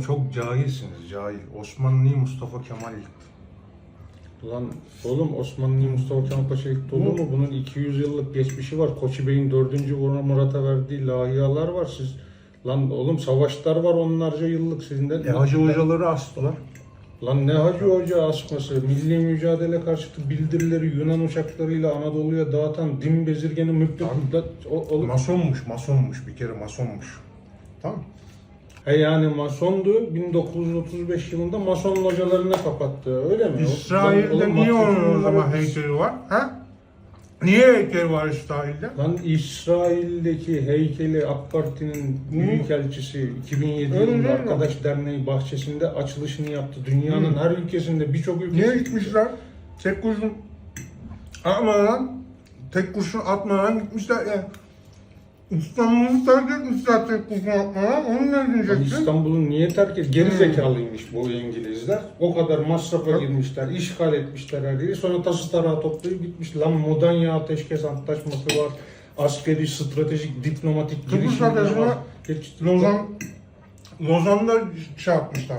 çok cahilsiniz cahil. Osmanlı Mustafa Kemal Lan oğlum Osmanlı Mustafa Kemal Paşa ilk olur mu? Bunun 200 yıllık geçmişi var. Koçi Bey'in 4. Murat'a verdiği lahiyalar var. Siz lan oğlum savaşlar var onlarca yıllık sizin E, hacı hocaları astılar. Lan ne Hacı Hoca asması, milli mücadele karşıtı bildirileri Yunan uçaklarıyla Anadolu'ya dağıtan din bezirgeni müptet o, oğlum. Masonmuş, masonmuş bir kere masonmuş. Tamam He yani masondu 1935 yılında mason localarına kapattı öyle mi? İsrail'de Oğlum, niye onun o zaman Yunus'un- heykeli var? Ha? Niye heykeli var İsrail'de? Lan İsrail'deki heykeli AK Parti'nin büyükelçisi 2007 Öyle yılında değil mi? Arkadaş Derneği bahçesinde açılışını yaptı. Dünyanın her ülkesinde birçok ülkesi. Niye gitmişler? Tek kurşun atmadan, tek kurşun atmadan gitmişler ya. İstanbul'u terk etmişler tek kurşun atmadan. Onu ne Lan diyeceksin? İstanbul'u niye terk et? Geri zekalıymış bu İngilizler. O kadar masrafa girmişler, işgal etmişler her yeri. Sonra tası tarağı toplayıp gitmiş. Lan Modanya Ateşkes Antlaşması var. Askeri, stratejik, diplomatik Kıbrıs girişimler var. var. Geç- Lozan, Lozan'da şey yapmışlar.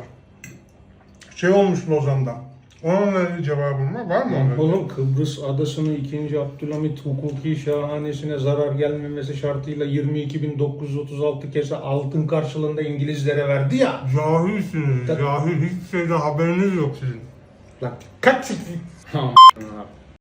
Şey olmuş Lozan'da. Onun ne cevabın var? Mı? Onun? Oğlum Kıbrıs adasını 2. Abdülhamit hukuki şahanesine zarar gelmemesi şartıyla 22.936 kese altın karşılığında İngilizlere verdi ya. Cahilsiniz, Tabii. cahil. Hiçbir şeyden haberiniz yok sizin. Lan kaç. Ha,